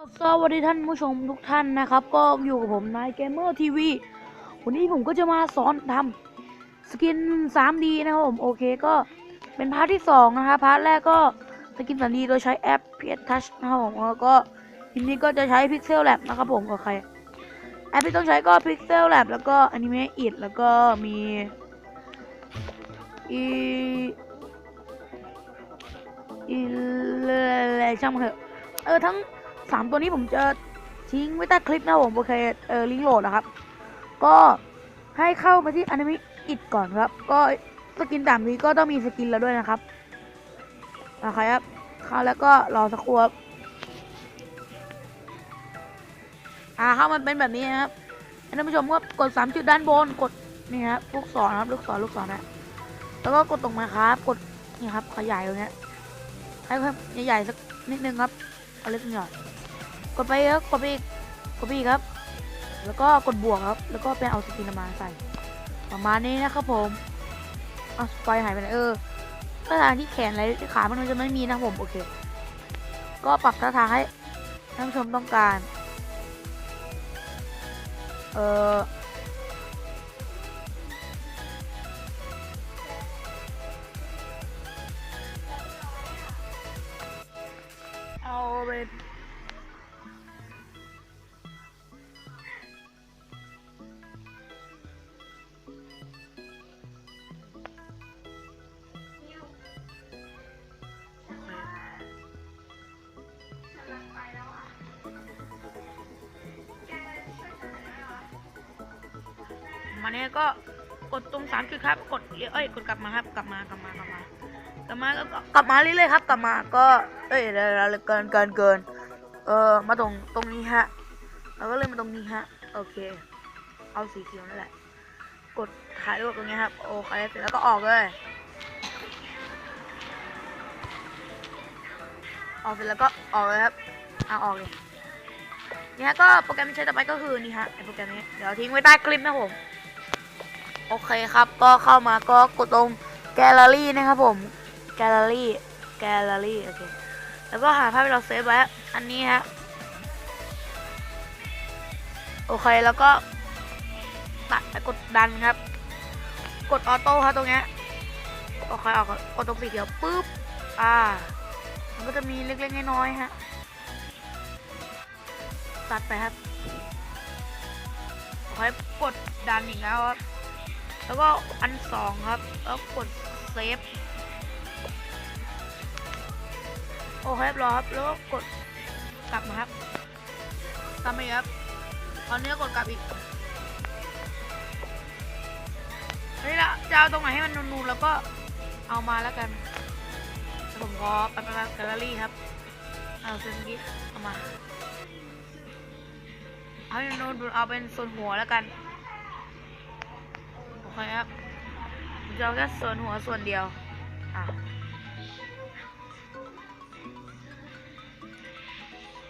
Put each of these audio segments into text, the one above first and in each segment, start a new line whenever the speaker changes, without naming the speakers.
สวัสดีท่านผู้ชมทุกท่านนะครับ ก็อยู่กับผมนายเกมเมอร์ทีวีวันนี้ผมก็จะมาสอนทำสกิน 3D นะครับผมโอเคก็เป็นพาร์ทที่ 2 นะครับพาร์ทแรกก็สกิน 3D โดยใช้แอป PS Touch นะครับผมแล้วก็ทีนี้ก็จะใช้ Pixel Lab นะครับผมโอเคร แอปที่ต้องใช้ก็ Pixel Lab แล้วก็ Anime It แล้วก็มีอีอีอะไรช่างมันเถอะเออทั้ง สามตัวนี้ผมจะทิ้งไว้ใต้คลิปนะผมโอเคเออลิงก์โหลดนะครับ ก็ให้เข้ามาที่อนิเมะอิดก่อนครับ ก็สกินตามนี้ก็ต้องมีสกินแล้วด้วยนะครับโอเครับเข้าแล้วก็รอสักครู่ครับอ่าเข้ามันเป็นแบบนี้นะครับท่านผู้ชมก็กดสามจุดด้านบนกดนี่ครับลูกศรครับลูกศรลูกศรนะแล้วก็กดตรงมาครับ กดนี่ครับขยายตรงเนี้ยให้เพิ่มใหญ่ๆสักนิดนึงครับเอาเล็กหน่อย ดไปครับกดไปอีกกดไปอีกครับ แล้วก็กดบวกครับ แล้วก็ไปเอาสกินมาใส่ ประมาณนี้นะครับผมเอาไฟหายไปไหนเออท่าทางที่แขนอะไรที่ขามันจะไม่มีนะผมโอเค ก็ปรับท่าทางให้ท่านผู้ชมต้องการ เออ มาเนี้ยก็กดตรงสามจุดครับ กดเอ้ยกดกลับมาครับ กลับมากลับมากลับมากลับมาก็กลับมาเรื่อยๆครับ กลับมาก็ เอ้ยเดี๋ยวเกินเกินเกินเออมาตรงตรงนี้ฮะแล้วก็เลยมาตรงนี้ฮะโอเค เอาสีเขียวนั่นแหละ กดถ่ายรูปตรงนี้ครับโอเคเสร็จแล้วก็ออกเลยออกเสร็จแล้วก็ออกเลยครับเอาออกเลยนี่ฮะก็โปรแกรมที่ใช้ต่อไปก็คือนี่ฮะไอโปรแกรมนี้เดี๋ยวทิ้งไว้ใต้คลิปนะผม โอเคครับ ก็เข้ามาก็กดตรงแกลเลอรี่นะครับผม แกลเลอรี่ แกลเลอรี่ โอเค แล้วก็หาภาพที่เราเซฟไว้ อันนี้ฮะ โอเค แล้วก็ตัดไปกดดันครับ กดออโต้ครับตรงเนี้ยโอเคออกกดตรงสีเขียวปุ๊บ อ่า มันก็จะมีเล็กๆน้อยๆฮะ ตัดไปครับขอให้กดดันอีกแล้วครับ แล้วก็อันสองครับ แล้วกดเซฟ โอเคครับรอครับ แล้วก็กดกลับมาครับกลับมอีกครับ ตอนนี้ก็กดกลับอีกนี่ละจะเอาตรงไหนให้มันนูนๆแล้วก็เอามาแล้วกัน ผมขอไปไปแกลเลอรี่ครับ เอาเซนกี้เอามา เอาเป็นโน้ตบุ๊กเอาเป็นส่วนหัวแล้วกัน เครับเอาแค่ส่วนหัวส่วนเดียว อะ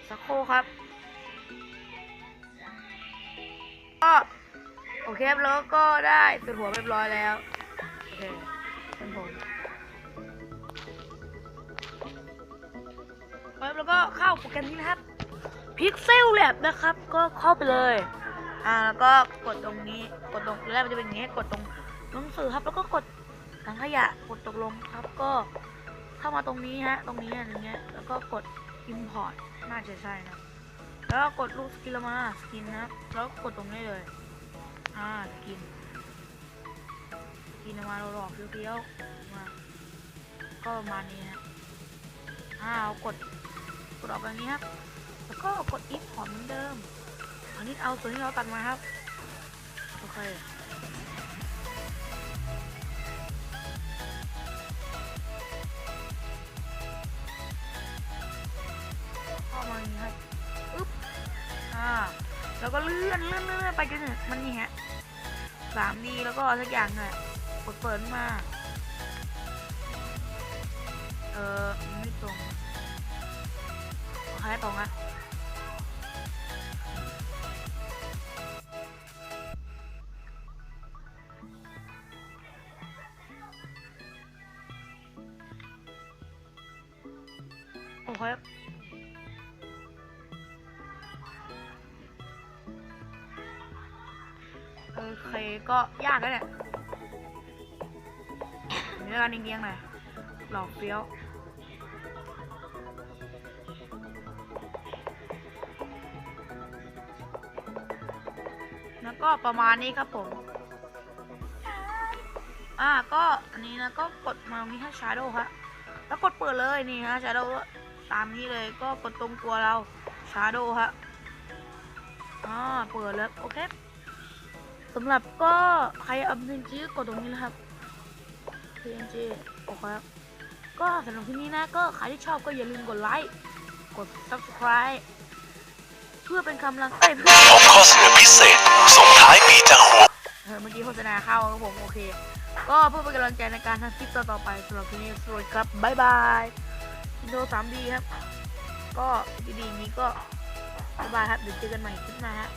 สักครู่ครับ ก็ โอเคครับแล้วก็ได้ส่วนหัวเรียบร้อยแล้ว โอเคเป็นผมแล้วก็เข้าโปรแกรมนี้นะครับ Pixel Lab นะครับ ก็เข้าไปเลย อ่าแล้วก็กดตรงนี้กดตรงแรกมันจะเป็นอย่างงี้ กดตรงหนังสือครับ แล้วก็กดถังขยะกดตกลงครับก็เข้ามาตรงนี้ฮะ ตรงนี้อย่างเงี้ยแล้วก็กด import น่าจะใช่นะแล้วก็กดรูปสกินลมาสกินนะครับแล้วกดตรงนี้เลย อ่าสกินสกินออกมาหลอกเฟี้ยวๆมาก็ประมาณนี้ฮะอ่าเอากดกดออกแบบนี้ครับแล้วก็กด if พอร์เหมือนเดิม อันนี้เอาส่วนที่เราตัดมาครับ โอเคเข้ามานี้ครับอึ๊บอ่าแล้วก็เลื่อนเลื่อนเลื่อนไปจนถึงมันนี่ฮะสามดีแล้วก็สักอย่างหน่อยกดเปิดมา เออไม่ตรงโอเคตรงอะ ครับ โอเคก็ยากแล้วนี่ยเนื้อกันเอียงๆหน่อยหลอกเฟี้ยวแล้วก็ประมาณนี้ครับผม อ่าก็อันนี้นะก็กดมาตรงนี้ให้ชาร์โดครับแล้วกดเปิดเลยนี่ฮะชาร์โด ตามนี้เลยก็กดตรงตัวเรา Shadow ฮะอ่าเปิดแล้วโอเคสำหรับก็ใครเอา PNG ก็กดตรงนี้นะครับ PNG โอเคครับก็สำหรับที่นี้นะ ก็ใครที่ชอบก็อย่าลืมกดไลค์กด subscribe เพื่อเป็นกำลังเอ้ยเพื่อ
พบข้อเสนอพิเศษ ส่งท้ายปีจากหัว
เออเมื่อกี้โฆษณาเข้าครับผมโอเค ก็เพื่อเป็นกำลังใจในการทำคลิปต่อๆไปสำหรับที่นี้สวัสดีครับ บ๊ายบาย อินโด 3D ครับ ก็ดีๆนี้ก็บ๊ายบายครับเดี๋ยวเจอกันใหม่คลิปหน้าฮะ